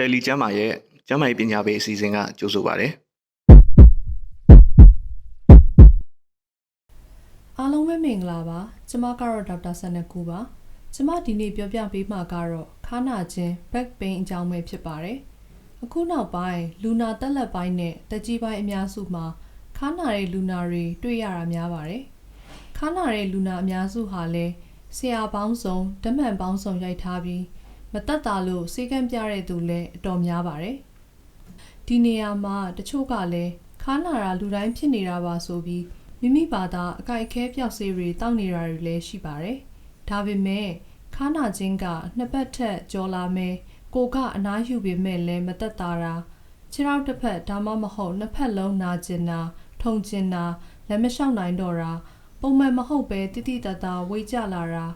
တယ်လီကျမ်းမာရဲ့ကျမ်းမာရေးပညာပေးအစီအစဉ်ကကြိုဆိုပါရစေအားလုံးပဲမင်္ဂလာပါကျမကတော့ဒေါက်တာဆန်နကူပါကျမဒီနေ့ပြောပြပေးမှာကတော့ခါနာခြင်း back pain အကြောင်းပဲဖြစ်ပါတယ်အခုနောက်ပိုင်းလူနာတက်လက်ပိုင်းနဲ့တက်ကြီးပိုင်းအများစုမှာခါနာတဲ့လူနာတွေတွေ့ရတာများပါတယ်ခါနာတဲ့လူနာအများစုဟာလည်းဆရာပေါင်းစုံဓမှန်ပေါင်းစုံရိုက်ထားပြီး မတက်တာလို့စေကံပြတဲ့သူလည်းအတော်များပါတယ်ဒီနေရာမှာတချို့ကလည်းခါနာတာလူတိုင်းဖြစ်နေတာပါဆိုပြီးမိမိဘာသာအကြိုက်ခဲပြောက်စေးတွေတောက်နေတာတွေလည်းရှိပါတယ်။ဒါပေမဲ့ခါနာချင်းကနှစ်ပတ်ထက်ကျော်လာမယ်ကိုကအနားယူပေမဲ့လည်းမသက်သာတာခြေထောက်တစ်ဖက်ဒါမှမဟုတ်နှစ်ဖက်လုံးနာကျင်တာထုံကျင်တာလက်မလျှောက်နိုင်တော့တာပုံမှန်မဟုတ်ပဲတိတိတတ်တာဝေးကြလာတာ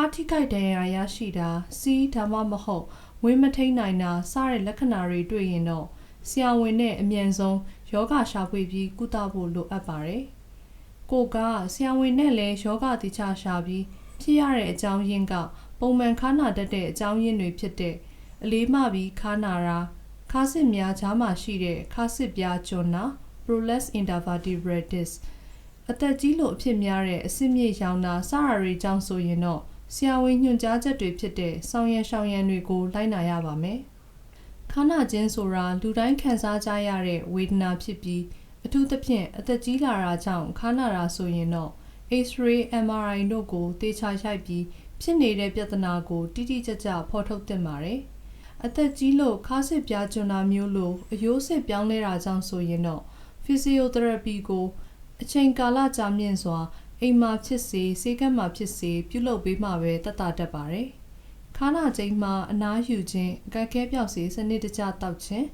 ခါထိခိုက်ဒဏ်ရာရရှိတာစီးဒါမှမဟုတ်ဝင်းမထိန်နိုင်တာစတဲ့လက္ခဏာတွေတွေ့ရင်တော့ဆရာဝန်နဲ့အမြန်ဆုံးယောဂရှာဖွေပြီးကုသဖို့လိုအပ်ပါတယ်။ကိုကဆရာဝန်နဲ့လည်းယောဂတိချရှာပြီးဖြစ်ရတဲ့အကြောင်းရင်းကပုံမှန်ခါနာတတ်တဲ့အကြောင်းရင်းတွေဖြစ်တဲ့အလေးမှပြီးခါနာတာခါစစ်များကြားမှာရှိတဲ့ခါစစ်ပြားကျွန်းနာ prolapse intervertebratus အသက်ကြီးလို့အဖြစ်များတဲ့အဆင့်မြင့်ရောင်နာစရာတွေကြောင့်ဆိုရင်တော့ ဆရာဝန်ညွှန်ကြားချက်တွေဖြစ်တဲ့ဆောင်းရံရှောင်းရံတွေကိုလိုက်နာရပါမယ်ခါနာခြင်းဆိုတာလူတိုင်းခံစားကြရတဲ့ဝေဒနာဖြစ်ပြီးအထူးသဖြင့်အသက်ကြီးလာတာကြောင့်ခါနာတာဆိုရင်တော့ X-ray MRI တို့ကိုတေချာရိုက်ပြီးဖြစ်နေတဲ့ပြဿနာကိုတိတိကျကျဖော်ထုတ်သင့်ပါတယ်။အသက်ကြီးလို့ခါစစ်ပြားကျွန်းတာမျိုးလို့အယိုးစစ်ပြောင်းလဲတာကြောင့်ဆိုရင်တော့ physiotherapy ကိုအချိန်ကာလကြာမြင့်စွာ အိမ်မှာဖြစ်စေဆေးကမ်းမှာဖြစ်စေပြုလုပ်ပေးမှပဲတက်တာတတ်ပါတယ်။ခါနာချိန်မှာအနားယူခြင်းအကက်ခဲပြောက်စေစနစ်တကျတောက်ခြင်း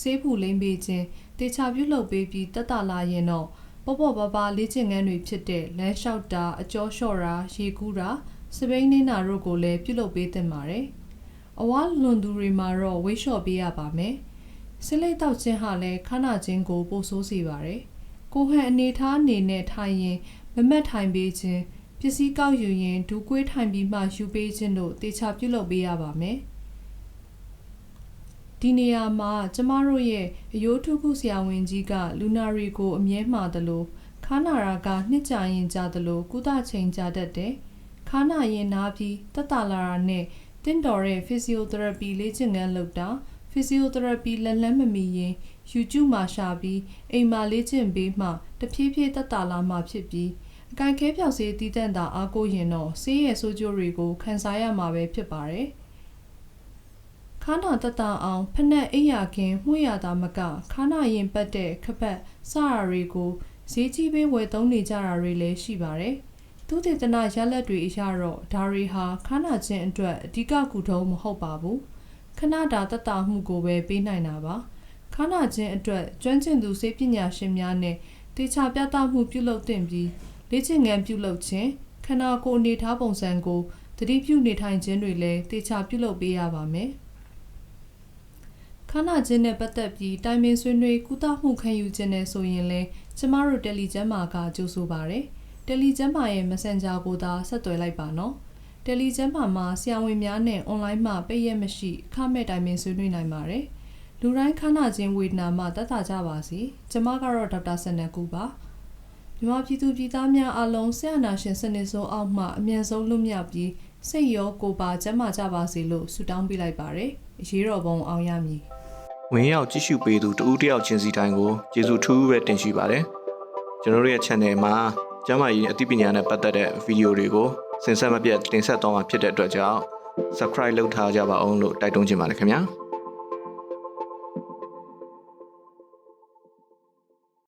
ဆေးဖူလိမ့်ပေးခြင်းတေချာပြုလုပ်ပေးပြီးတက်တာလာရင်တော့ပေါ့ပေါ့ပါပါလေ့ကျင့်ခန်းတွေဖြစ်တဲ့လမ်းလျှောက်တာအကျော်လျှော့တာရေကူးတာစပိန်နေတာတို့ကိုလည်းပြုလုပ်ပေးသင့်ပါတယ်။အဝါလွန်သူတွေမှာတော့ဝိတ်လျှော့ပေးရပါမယ်။ဆလိတ်တောက်ခြင်းဟာလည်းခနာခြင်းကိုပိုဆိုးစေပါတယ်။ကိုဟန်အနေထားအနေနဲ့ထိုင်ရင် မမတ်ထိုင်ပေးခြင်းပစ္စည်းကောက်ယူရင်ဒူးကွေးထိုင်ပြီးမှယူပေးခြင်းတို့တေချာပြုလုပ်ပေးရပါမယ်။ဒီနေရာမှာကျမတို့ရဲ့အယိုးထုခုဆရာဝန်ကြီးကလူနာရီကိုအမြဲမှားသလိုခါနာရာကနှစ်ကြာရင်ကြာသလိုကုသချိန်ကြာတတ်တယ်။ခါနာရင်နားပြီးတက်တာလာတာနဲ့တင့်တော်တဲ့ physiotherapy လေ့ကျင့်ခန်းလုပ်တာ physiotherapy လက်လန်းမမီရင် YouTube မှာရှာပြီးအိမ်မှာလေ့ကျင့်ပေးမှတဖြည်းဖြည်းတက်တာလာမှဖြစ်ပြီး အကင်ခဲပြောက်စေးတည်တံ့တာအားကိုးရင်တော့ဆေးရဆိုးကျိုးတွေကိုခံစားရမှာပဲဖြစ်ပါတယ်။ခါနာတတအောင်ဖက်နှက်အိယာခင်မှုရတာမကခါနာရင်ပတ်တဲ့ခပတ်စရာတွေကိုဈေးကြီးပေးဝယ်သုံးနေကြတာတွေလည်းရှိပါတယ်။သူတေသနာရလက်တွေအရတော့ဒါတွေဟာခါနာခြင်းအတွက်အဓိကကုထုံးမဟုတ်ပါဘူး။ခဏတာတတမှုကိုပဲပေးနိုင်တာပါ။ခါနာခြင်းအတွက်ကျွမ်းကျင်သူစေပညာရှင်များနဲ့တေချာပြသမှုပြုလုပ်သင့်ပြီး လေ့ကျင့်ခန်းပြုလုပ်ခြင်းခန္ဓာကိုယ်အနေထားပုံစံကိုသတိပြုနေထိုင်ခြင်းတွေလည်းတေချာပြုလုပ်ပေးရပါမယ်။ခန္ဓာချင်းနဲ့ပတ်သက်ပြီးတိုင်ပင်ဆွေးနွေးကုသမှုခံယူခြင်းနဲ့ဆိုရင်လည်းကျမတို့တယ်လီကျမ်းမာကကြိုးဆိုပါရယ်တယ်လီကျမ်းမာရဲ့ Messenger ကိုသာဆက်သွယ်လိုက်ပါနော်တယ်လီကျမ်းမာမှာဆရာဝန်များနဲ့ online မှာပိတ်ရက်မရှိအခမဲ့တိုင်ပင်ဆွေးနွေးနိုင်ပါတယ်လူတိုင်းခန္ဓာချင်းဝေဒနာမှတက်တာကြပါစီကျမကတော့ဒေါက်တာဆန်နကူပါ မြန်မာပြည်သူပြည်သားများအားလုံးဆရာနာရှင်စနစ်စိုးအောက်မှအမြန်ဆုံးလွတ်မြောက်ပြီးစိတ်ရောကိုယ်ပါကျန်းမာကြပါစေလို့ဆုတောင်းပေးလိုက်ပါတယ်အရေးတော်ပုံအောင်ရမည်ဝင်ရောက်ကြည့်ရှုပေးသူတဦးတစ်ယောက်ချင်းစီတိုင်းကိုကျေးဇူးထူးပဲတင်ရှိပါတယ်ကျွန်တော်တို့ရဲ့ channel မှာကျမ်းမာရေးအသိပညာနဲ့ပတ်သက်တဲ့ဗီဒီယိုတွေကိုစင်ဆက်မပြတ်တင်ဆက်သွားမှာဖြစ်တဲ့အတွက်ကြောင့် subscribe လုပ်ထားကြပါအောင်လို့တိုက်တွန်းချင်ပါတယ်ခင်ဗျာ